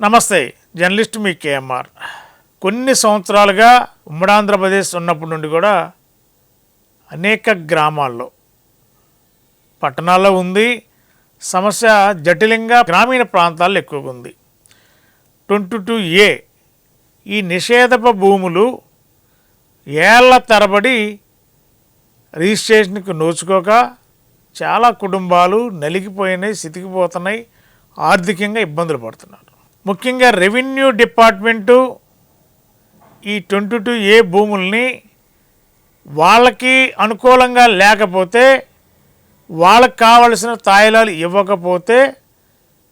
నమస్తే జర్నలిస్ట్ మీ కేఎంఆర్. కొన్ని సంవత్సరాలుగా ఉమ్మడి ఆంధ్రప్రదేశ్ ఉన్నప్పటి నుండి కూడా అనేక గ్రామాల్లో పట్టణాల్లో ఉంది. సమస్య జటిలంగా గ్రామీణ ప్రాంతాల్లో ఎక్కువగా ఉంది. ట్వంటీ టూ ఏ ఈ నిషేధప భూములు ఏళ్ళ తరబడి రిజిస్ట్రేషన్కి నోచుకోక చాలా కుటుంబాలు నలిగిపోయినాయి సితికిపోతున్నాయి ఆర్థికంగా ఇబ్బందులు పడుతున్నారు. ముఖ్యంగా రెవెన్యూ డిపార్ట్మెంటు ఈ ట్వంటీ టూ ఏ భూముల్ని వాళ్ళకి అనుకూలంగా లేకపోతే వాళ్ళకి కావలసిన తాయిలాలు ఇవ్వకపోతే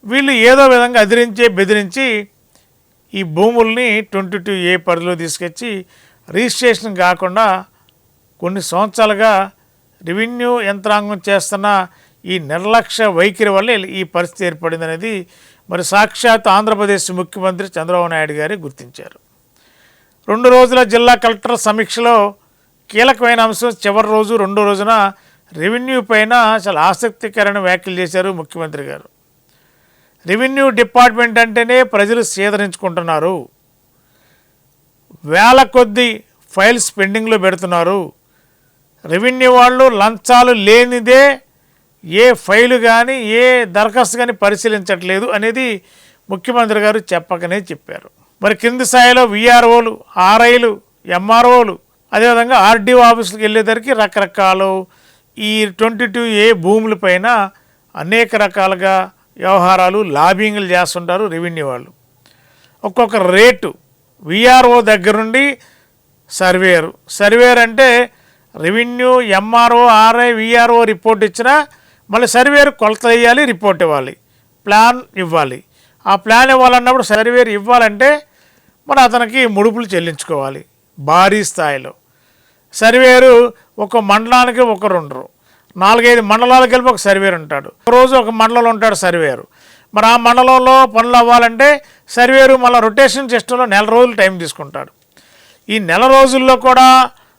వీళ్ళు ఏదో విధంగా అదిరించి బెదిరించి ఈ భూముల్ని ట్వంటీ టూ ఏ పరిధిలో తీసుకొచ్చి రిజిస్ట్రేషన్ కాకుండా కొన్ని సంవత్సరాలుగా రెవెన్యూ యంత్రాంగం చేస్తున్న ఈ నిర్లక్ష్య వైఖరి వల్ల ఈ పరిస్థితి ఏర్పడింది అనేది మరి సాక్షాత్ ఆంధ్రప్రదేశ్ ముఖ్యమంత్రి చంద్రబాబు నాయుడు గారు గుర్తించారు. రెండు రోజుల జిల్లా కలెక్టర్ సమీక్షలో కీలకమైన అంశం చివరి రోజు రెండో రోజున రెవెన్యూ పైన చాలా ఆసక్తికరమైన వ్యాఖ్యలు చేశారు ముఖ్యమంత్రి గారు. రెవెన్యూ డిపార్ట్మెంట్ అంటేనే ప్రజలు సేదరించుకుంటున్నారు. వేల కొద్ది ఫైల్స్ పెండింగ్లో పెడుతున్నారు. రెవెన్యూ వాళ్ళు లంచాలు లేనిదే ఏ ఫైలు కానీ ఏ దరఖాస్తు కానీ పరిశీలించట్లేదు అనేది ముఖ్యమంత్రి గారు చెప్పకనే చెప్పారు. మరి కింది స్థాయిలో విఆర్ఓలు ఆర్ఐలు ఎంఆర్ఓలు అదేవిధంగా ఆర్డీఓ ఆఫీసులకు వెళ్ళేసరికి రకరకాలు ఈ ట్వంటీ టూ ఏ భూములపైన అనేక రకాలుగా వ్యవహారాలు లాబింగ్లు చేస్తుంటారు రెవెన్యూ వాళ్ళు. ఒక్కొక్క రేటు విఆర్ఓ దగ్గర నుండి సర్వేయర్. సర్వేయర్ అంటే revenue MRO RI VRO report ఇచ్చినా మళ్ళీ సర్వేరు కొలత వేయాలి రిపోర్ట్ ఇవ్వాలి. ప్లాన్ ఇవ్వాలి. ఆ ప్లాన్ ఇవ్వాలన్నప్పుడు సర్వేరు ఇవ్వాలంటే మరి అతనికి ముడుపులు చెల్లించుకోవాలి భారీ స్థాయిలో. సర్వేరు ఒక మండలానికి ఒకరు ఉండరు. నాలుగైదు మండలాలకు కలిపి ఒక సర్వేరు ఉంటాడు. ఒక రోజు ఒక మండలంలో ఉంటాడు సర్వేరు మరి ఆ మండలంలో పనులు అవ్వాలంటే సర్వేరు మళ్ళీ రొటేషన్ సిస్టంలో నెల రోజులు టైం తీసుకుంటాడు. ఈ నెల రోజుల్లో కూడా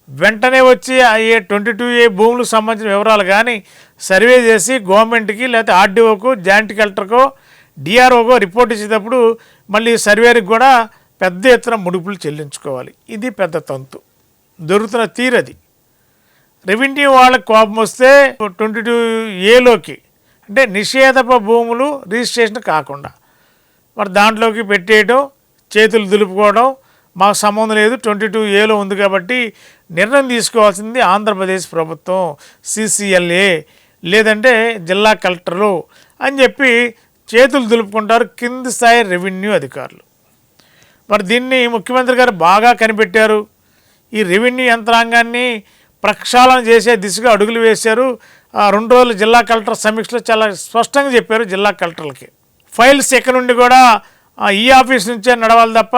వెంటనే వచ్చి అయ్యే ఏ ట్వంటీ టూ ఏ భూములకు సంబంధించిన వివరాలు కానీ సర్వే చేసి గవర్నమెంట్కి లేకపోతే ఆర్డీఓకు జాయింట్ కలెక్టర్కో డిఆర్ఓకో రిపోర్ట్ ఇచ్చేటప్పుడు మళ్ళీ సర్వేకి కూడా పెద్ద ఎత్తున ముడుపులు చెల్లించుకోవాలి. ఇది పెద్ద తంతు. దొరుకుతున్న తీరది. రెవెన్యూ వాళ్ళకి కోపం వస్తే ట్వంటీ టూ ఏలోకి అంటే నిషేధప భూములు రిజిస్ట్రేషన్ కాకుండా మరి దాంట్లోకి పెట్టేయడం చేతులు దులుపుకోవడం మాకు సంబంధం లేదు. ట్వంటీ టూ ఏలో ఉంది కాబట్టి నిర్ణయం తీసుకోవాల్సింది ఆంధ్రప్రదేశ్ ప్రభుత్వం సిసిఎల్ఏ. లేదంటే జిల్లా కలెక్టర్లు అని చెప్పి చేతులు దులుపుకుంటారు కింది స్థాయి రెవెన్యూ అధికారులు. మరి దీన్ని ముఖ్యమంత్రి గారు బాగా కనిపెట్టారు. ఈ రెవెన్యూ యంత్రాంగాన్ని ప్రక్షాళన చేసే దిశగా అడుగులు వేశారు. ఆ రెండు రోజులు జిల్లా కలెక్టర్ సమీక్షలో చాలా స్పష్టంగా చెప్పారు జిల్లా కలెక్టర్లకి. ఫైల్స్ ఎక్కడి నుండి కూడా ఈ ఆఫీస్ నుంచే నడవాలి తప్ప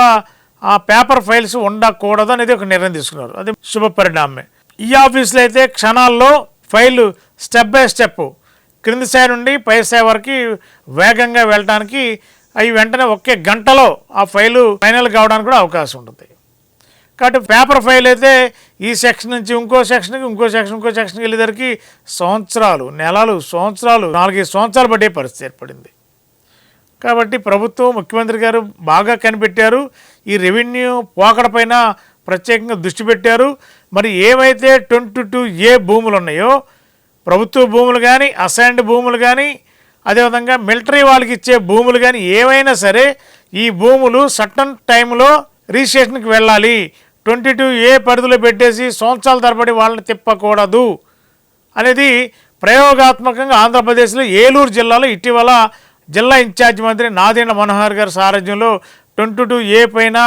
ఆ పేపర్ ఫైల్స్ ఉండకూడదు అనేది ఒక నిర్ణయం తీసుకున్నారు. అది శుభపరిణామే. ఈ ఆఫీస్లో అయితే క్షణాల్లో ఫైల్ స్టెప్ బై స్టెప్ క్రింది స్థాయి నుండి పై స్థాయి వరకు వేగంగా వెళ్ళడానికి అవి వెంటనే ఒకే గంటలో ఆ ఫైలు ఫైనల్ కావడానికి కూడా అవకాశం ఉంటుంది. కాబట్టి పేపర్ ఫైల్ అయితే ఈ సెక్షన్ నుంచి ఇంకో సెక్షన్కి ఇంకో సెక్షన్ ఇంకో సెక్షన్కి వెళ్ళేసరికి సంవత్సరాలు నెలలు సంవత్సరాలు నాలుగైదు సంవత్సరాలు పడే పరిస్థితి ఏర్పడింది. కాబట్టి ప్రభుత్వం ముఖ్యమంత్రి గారు బాగా కనిపెట్టారు. ఈ రెవెన్యూ పోకడపైన ప్రత్యేకంగా దృష్టి పెట్టారు. మరి ఏవైతే ట్వంటీ టూ ఏ భూములు ఉన్నాయో ప్రభుత్వ భూములు కానీ అసైన్డ్ భూములు కానీ అదేవిధంగా మిలిటరీ వాళ్ళకి ఇచ్చే భూములు కానీ ఏవైనా సరే ఈ భూములు సటన్ టైంలో రిజిస్ట్రేషన్కి వెళ్ళాలి. ట్వంటీ టూ ఏ పరిధిలో పెట్టేసి సంవత్సరాల తరబడి వాళ్ళని తిప్పకూడదు. అనేది ప్రయోగాత్మకంగా ఆంధ్రప్రదేశ్లో ఏలూరు జిల్లాలో ఇటీవల జిల్లా ఇన్ఛార్జ్ మంత్రి నాదెండ్ల మనోహర్ గారి సారథ్యంలో ట్వంటీ టూ ఏ పైన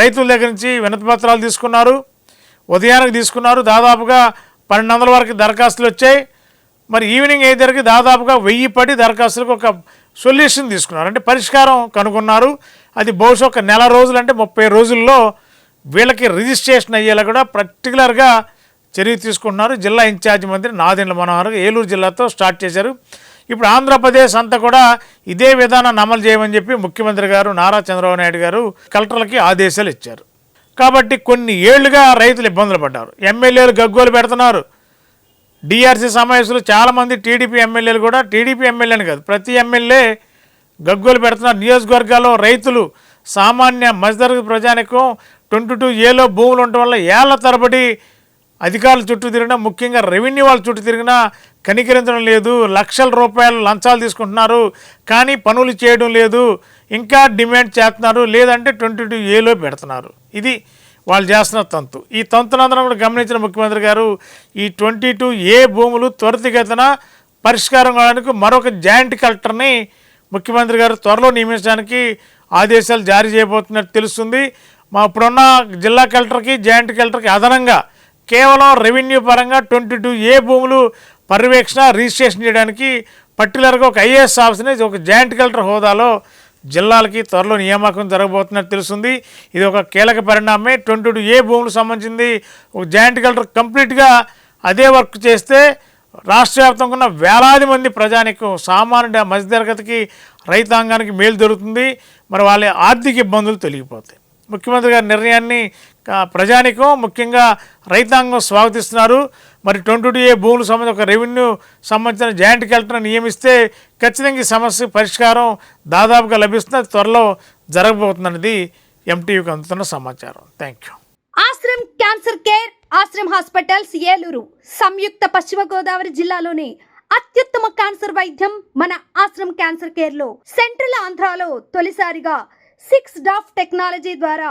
రైతుల దగ్గర నుంచి వినతి పత్రాలు తీసుకున్నారు ఉదయానికి తీసుకున్నారు దాదాపుగా పన్నెండు వందల వరకు దరఖాస్తులు వచ్చాయి. మరి ఈవినింగ్ అయ్యేసరికి దాదాపుగా వెయ్యి పడి దరఖాస్తులకు ఒక సొల్యూషన్ తీసుకున్నారు. అంటే పరిష్కారం కనుగొన్నారు. అది బహుశా ఒక నెల రోజులు అంటే ముప్పై రోజుల్లో వీళ్ళకి రిజిస్ట్రేషన్ అయ్యేలా కూడా పర్టికులర్గా చర్య తీసుకుంటున్నారు. జిల్లా ఇన్ఛార్జ్ మంత్రి నాదెండ్ల మనోహర్ ఏలూరు జిల్లాతో స్టార్ట్ చేశారు. ఇప్పుడు ఆంధ్రప్రదేశ్ అంతా కూడా ఇదే విధానాన్ని అమలు చేయమని చెప్పి ముఖ్యమంత్రి గారు నారా చంద్రబాబు నాయుడు గారు కలెక్టర్లకి ఆదేశాలు ఇచ్చారు. కాబట్టి కొన్ని ఏళ్ళుగా రైతులు ఇబ్బందులు పడ్డారు. ఎమ్మెల్యేలు గగ్గోలు పెడుతున్నారు. డిఆర్సీ సమావేశంలో చాలామంది టీడీపీ ఎమ్మెల్యేలు కూడా టీడీపీ ఎమ్మెల్యేని కాదు ప్రతి ఎమ్మెల్యే గగ్గోలు పెడుతున్నారు. నియోజకవర్గాల్లో రైతులు సామాన్య మధ్యతరగతి ప్రజానికం ట్వంటీ టూ ఏలో భూములు ఉండటం వల్ల ఏళ్ళ తరబడి అధికారుల చుట్టూ తిరిగినా ముఖ్యంగా రెవెన్యూ వాళ్ళ చుట్టూ తిరిగినా కనికరించడం లేదు లక్షల రూపాయలు లంచాలు తీసుకుంటున్నారు కానీ పనులు చేయడం లేదు ఇంకా డిమాండ్ చేస్తున్నారు లేదంటే ట్వంటీ టూ ఏలో పెడుతున్నారు. ఇది వాళ్ళు చేస్తున్న తంతు. ఈ తంతునందరం కూడా గమనించిన ముఖ్యమంత్రి గారు ఈ ట్వంటీ టూ ఏ భూములు త్వరితగతిన పరిష్కారం కావడానికి మరొక జాయింట్ కలెక్టర్ని ముఖ్యమంత్రి గారు త్వరలో నియమించడానికి ఆదేశాలు జారీ చేయబోతున్నట్టు తెలుస్తుంది. మా ఇప్పుడున్న జిల్లా కలెక్టర్కి జాయింట్ కలెక్టర్కి అదనంగా కేవలం రెవెన్యూ పరంగా ట్వంటీ టూ ఏ భూములు పర్యవేక్షణ రిజిస్ట్రేషన్ చేయడానికి పర్టికులర్గా ఒక ఐఏఎస్ ఆఫీస్ని ఒక జాయింట్ కలెక్టర్ హోదాలో జిల్లాలకి త్వరలో నియామకం జరగబోతున్నట్టు తెలుస్తుంది. ఇది ఒక కీలక పరిణామమే ట్వంటీ టూ ఏ భూములకు సంబంధించింది ఒక జాయింట్ కలెక్టర్ కంప్లీట్గా అదే వర్క్ చేస్తే రాష్ట్ర వ్యాప్తంగా ఉన్న వేలాది మంది ప్రజానికం సామాన్య మధ్యతరగతికి రైతాంగానికి మేలు జరుగుతుంది. మరి వాళ్ళ ఆర్థిక ఇబ్బందులు తొలగిపోతాయి. ముఖ్యమంత్రి గారి నిర్ణయాన్ని ప్రజానికం ముఖ్యంగా రైతాంగం స్వాగతిస్తున్నారు. మరి ట్వంటీ టూ ఏ భూములకు సంబంధించి ఒక రెవెన్యూ సంబంధించిన జాయింట్ కలెక్టర్ని నియమిస్తే ఖచ్చితంగా ఈ సమస్య పరిష్కారం దాదాపుగా లభిస్తుంది. త్వరలో జరగబోతుందన్నది ఎంటీవీకి అందుతున్న సమాచారం. Thank you Ashram cancer care Ashram hospitals Eluru సంయుక్త పశ్చిమ గోదావరి జిల్లాలోని అత్యుత్తమ క్యాన్సర్ వైద్యం మన ఆశ్రమ్ క్యాన్సర్ కేర్లో సెంట్రల్ ఆంధ్రాలో తొలిసారిగా సిక్స్ డాఫ్ టెక్నాలజీ ద్వారా